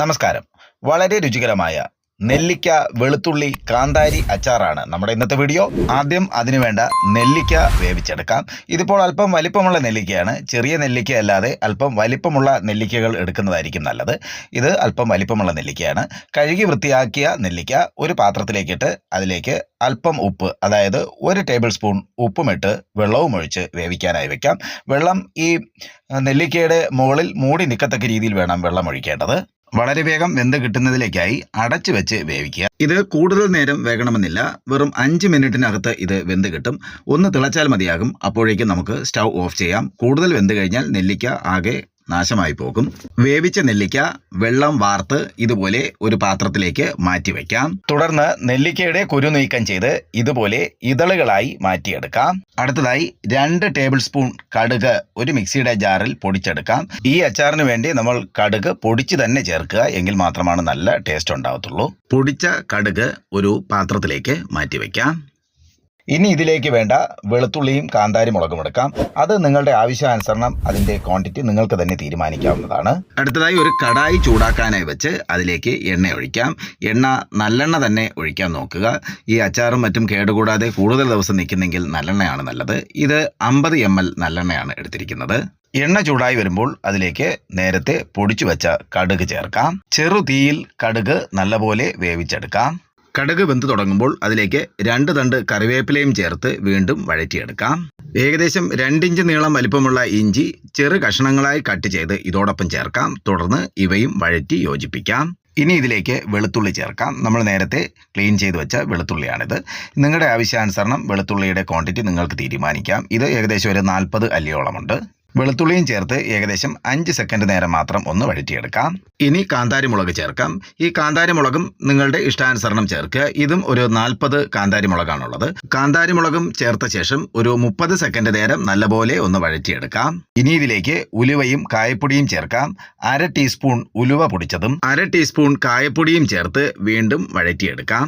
നമസ്കാരം. വളരെ രുചികരമായ നെല്ലിക്ക വെളുത്തുള്ളി കാന്താരി അച്ചാറാണ് നമ്മുടെ ഇന്നത്തെ വീഡിയോ. ആദ്യം അതിനു വേണ്ട നെല്ലിക്ക വേവിച്ചെടുക്കാം. ഇതിപ്പോൾ അല്പം വലിപ്പമുള്ള നെല്ലിക്കയാണ്. ചെറിയ നെല്ലിക്ക അല്ലാതെ അല്പം വലിപ്പമുള്ള നെല്ലിക്കകൾ എടുക്കുന്നതായിരിക്കും നല്ലത്. ഇത് അല്പം വലിപ്പമുള്ള നെല്ലിക്കയാണ്. കഴുകി വൃത്തിയാക്കിയ നെല്ലിക്ക ഒരു പാത്രത്തിലേക്കിട്ട് അതിലേക്ക് അല്പം ഉപ്പ് അതായത് ഒരു ടേബിൾ സ്പൂൺ ഉപ്പുമിട്ട് വെള്ളവും ഒഴിച്ച് വേവിക്കാനായി വെക്കാം. വെള്ളം ഈ നെല്ലിക്കയുടെ മുകളിൽ മൂടി നിൽക്കത്തക്ക രീതിയിൽ വേണം വെള്ളം ഒഴിക്കേണ്ടത്. വളരെ വേഗം വെന്ത് കിട്ടുന്നതിലേക്കായി അടച്ചു വെച്ച് വേവിക്കുക. ഇത് കൂടുതൽ നേരം വേകണമെന്നില്ല. വെറും അഞ്ച് മിനിറ്റിനകത്ത് ഇത് വെന്ത് കിട്ടും. ഒന്ന് തിളച്ചാൽ മതിയാകും. അപ്പോഴേക്കും നമുക്ക് സ്റ്റൗ ഓഫ് ചെയ്യാം. കൂടുതൽ വെന്ത് കഴിഞ്ഞാൽ നെല്ലിക്ക ആകെ നാശമായി പോകും. വേവിച്ച നെല്ലിക്ക വെള്ളം വാർത്ത് ഇതുപോലെ ഒരു പാത്രത്തിലേക്ക് മാറ്റി വയ്ക്കാം. തുടർന്ന് നെല്ലിക്കയുടെ കുരു നീക്കം ചെയ്ത് ഇതുപോലെ ഇതളുകളായി മാറ്റിയെടുക്കാം. അടുത്തതായി രണ്ട് ടേബിൾ സ്പൂൺ കടുക് ഒരു മിക്സിയുടെ ജാറിൽ പൊടിച്ചെടുക്കാം. ഈ അച്ചാറിന് വേണ്ടി നമ്മൾ കടുക് പൊടിച്ച് തന്നെ ചേർക്കുക എങ്കിൽ മാത്രമാണ് നല്ല ടേസ്റ്റ് ഉണ്ടാകത്തുള്ളൂ പൊടിച്ച കടുക് ഒരു പാത്രത്തിലേക്ക് മാറ്റി വയ്ക്കാം. ഇനി ഇതിലേക്ക് വേണ്ട വെളുത്തുള്ളിയും കാന്താരി മുളകും എടുക്കാം. അത് നിങ്ങളുടെ ആവശ്യാനുസരണം അതിന്റെ ക്വാണ്ടിറ്റി നിങ്ങൾക്ക് തന്നെ തീരുമാനിക്കാവുന്നതാണ്. അടുത്തതായി ഒരു കടായി ചൂടാക്കാനായി വെച്ച് അതിലേക്ക് എണ്ണ ഒഴിക്കാം. എണ്ണ നല്ലെണ്ണ തന്നെ ഒഴിക്കാൻ നോക്കുക. ഈ അച്ചാറും മറ്റും കേടുകൂടാതെ കൂടുതൽ ദിവസം നിൽക്കുന്നെങ്കിൽ നല്ലെണ്ണയാണ് നല്ലത്. ഇത് അമ്പത് എം എൽ നല്ലെണ്ണയാണ് എടുത്തിരിക്കുന്നത്. എണ്ണ ചൂടായി വരുമ്പോൾ അതിലേക്ക് നേരത്തെ പൊടിച്ചു വെച്ച കടുക് ചേർക്കാം. ചെറു തീയിൽ കടുക് നല്ലപോലെ വേവിച്ചെടുക്കാം. കടുക് വെന്ത് തുടങ്ങുമ്പോൾ അതിലേക്ക് രണ്ട് തണ്ട് കറിവേപ്പിലയും ചേർത്ത് വീണ്ടും വഴറ്റിയെടുക്കാം. ഏകദേശം രണ്ടിഞ്ച് നീളം വലിപ്പമുള്ള ഇഞ്ചി ചെറു കഷ്ണങ്ങളായി കട്ട് ചെയ്ത് ഇതോടൊപ്പം ചേർക്കാം. തുടർന്ന് ഇവയും വഴറ്റി യോജിപ്പിക്കാം. ഇനി ഇതിലേക്ക് വെളുത്തുള്ളി ചേർക്കാം. നമ്മൾ നേരത്തെ ക്ലീൻ ചെയ്ത് വെച്ച വെളുത്തുള്ളിയാണിത്. നിങ്ങളുടെ ആവശ്യാനുസരണം വെളുത്തുള്ളിയുടെ ക്വാണ്ടിറ്റി നിങ്ങൾക്ക് തീരുമാനിക്കാം. ഇത് ഏകദേശം ഒരു നാൽപ്പത് അല്ലിയോളമുണ്ട്. വെളുത്തുള്ളിയും ചേർത്ത് ഏകദേശം അഞ്ച് സെക്കൻഡ് നേരം മാത്രം ഒന്ന് വഴറ്റിയെടുക്കാം. ഇനി കാന്താരിമുളക് ചേർക്കാം. ഈ കാന്താരിമുളകും നിങ്ങളുടെ ഇഷ്ടാനുസരണം ചേർക്കുക. ഇതും ഒരു നാൽപ്പത് കാന്താരി മുളകാണുള്ളത് കാന്താരി മുളകും ചേർത്ത ശേഷം ഒരു മുപ്പത് സെക്കൻഡ് നേരം നല്ലപോലെ ഒന്ന് വഴറ്റിയെടുക്കാം. ഇനി ഇതിലേക്ക് ഉലുവയും കായപ്പൊടിയും ചേർക്കാം. അര ടീസ്പൂൺ ഉലുവ പൊടിച്ചതും അര ടീസ്പൂൺ കായപ്പൊടിയും ചേർത്ത് വീണ്ടും വഴറ്റിയെടുക്കാം.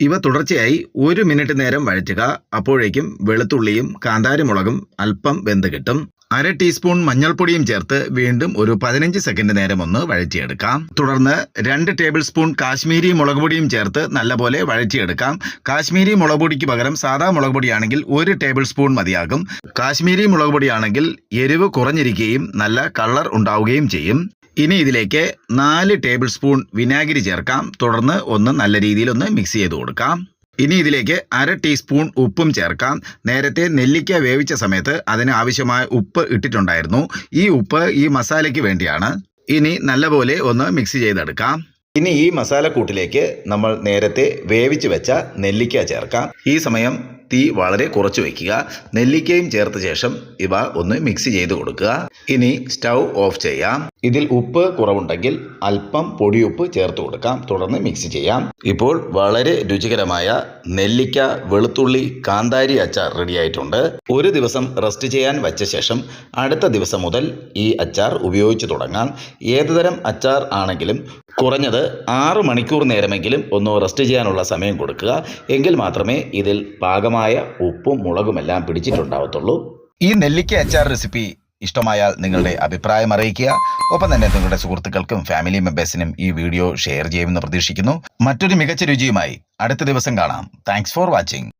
ഇവ തുടർച്ചയായി ഒരു മിനിറ്റ് നേരം വഴറ്റുക. അപ്പോഴേക്കും വെളുത്തുള്ളിയും കാന്താരിമുളകും അല്പം വെന്ത് കിട്ടും. അര ടീസ്പൂൺ മഞ്ഞൾപ്പൊടിയും ചേർത്ത് വീണ്ടും ഒരു പതിനഞ്ച് സെക്കൻഡ് നേരം ഒന്ന് വഴറ്റിയെടുക്കാം. തുടർന്ന് രണ്ട് ടേബിൾ സ്പൂൺ കാശ്മീരി മുളക് പൊടിയും ചേർത്ത് നല്ലപോലെ വഴറ്റിയെടുക്കാം. കാശ്മീരി മുളക് പൊടിക്ക് പകരം സാധാ മുളക് പൊടിയാണെങ്കിൽ ഒരു ടേബിൾ സ്പൂൺ മതിയാകും. കാശ്മീരി മുളക് പൊടിയാണെങ്കിൽ എരിവ് കുറഞ്ഞിരിക്കുകയും നല്ല കളർ ഉണ്ടാവുകയും ചെയ്യും. ഇനി ഇതിലേക്ക് നാല് ടേബിൾ സ്പൂൺ വിനാഗിരി ചേർക്കാം. തുടർന്ന് ഒന്ന് നല്ല രീതിയിൽ ഒന്ന് മിക്സ് ചെയ്ത് കൊടുക്കാം. ഇനി ഇതിലേക്ക് അര ടീസ്പൂൺ ഉപ്പും ചേർക്കാം. നേരത്തെ നെല്ലിക്ക വേവിച്ച സമയത്ത് അതിന് ആവശ്യമായ ഉപ്പ് ഇട്ടിട്ടുണ്ടായിരുന്നു. ഈ ഉപ്പ് ഈ മസാലയ്ക്ക് വേണ്ടിയാണ്. ഇനി നല്ലപോലെ ഒന്ന് മിക്സ് ചെയ്തെടുക്കാം. ഇനി ഈ മസാലക്കൂട്ടിലേക്ക് നമ്മൾ നേരത്തെ വേവിച്ച് വെച്ച നെല്ലിക്ക ചേർക്കാം. ഈ സമയം തീ വളരെ കുറച്ച് വയ്ക്കുക നെല്ലിക്കയും ചേർത്ത ശേഷം ഇവ ഒന്ന് മിക്സ് ചെയ്ത് കൊടുക്കുക. ഇനി സ്റ്റൗ ഓഫ് ചെയ്യാം. ഇതിൽ ഉപ്പ് കുറവുണ്ടെങ്കിൽ അല്പം പൊടിയുപ്പ് ചേർത്ത് കൊടുക്കാം. തുടർന്ന് മിക്സ് ചെയ്യാം. ഇപ്പോൾ വളരെ രുചികരമായ നെല്ലിക്ക വെളുത്തുള്ളി കാന്താരി അച്ചാർ റെഡിയായിട്ടുണ്ട് ഒരു ദിവസം റെസ്റ്റ് ചെയ്യാൻ വച്ച ശേഷം അടുത്ത ദിവസം മുതൽ ഈ അച്ചാർ ഉപയോഗിച്ച് തുടങ്ങാം. ഏതുതരം അച്ചാർ ആണെങ്കിലും കുറഞ്ഞത് ആറ് മണിക്കൂർ നേരമെങ്കിലും ഒന്ന് റെസ്റ്റ് ചെയ്യാനുള്ള സമയം കൊടുക്കുക. എങ്കിൽ മാത്രമേ ഇതിൽ പാകമായ ഉപ്പും മുളകുമെല്ലാം പിടിച്ചിട്ടുണ്ടാവത്തുള്ളൂ. ഈ നെല്ലിക്ക അച്ചാർ റെസിപ്പി ഇഷ്ടമായാൽ നിങ്ങളുടെ അഭിപ്രായം അറിയിക്കുക. ഒപ്പം തന്നെ നിങ്ങളുടെ സുഹൃത്തുക്കൾക്കും ഫാമിലി മെമ്പേഴ്സിനും ഈ വീഡിയോ ഷെയർ ചെയ്യുമെന്ന് പ്രതീക്ഷിക്കുന്നു. മറ്റൊരു മികച്ച രുചിയുമായി അടുത്ത ദിവസം കാണാം. Thanks for watching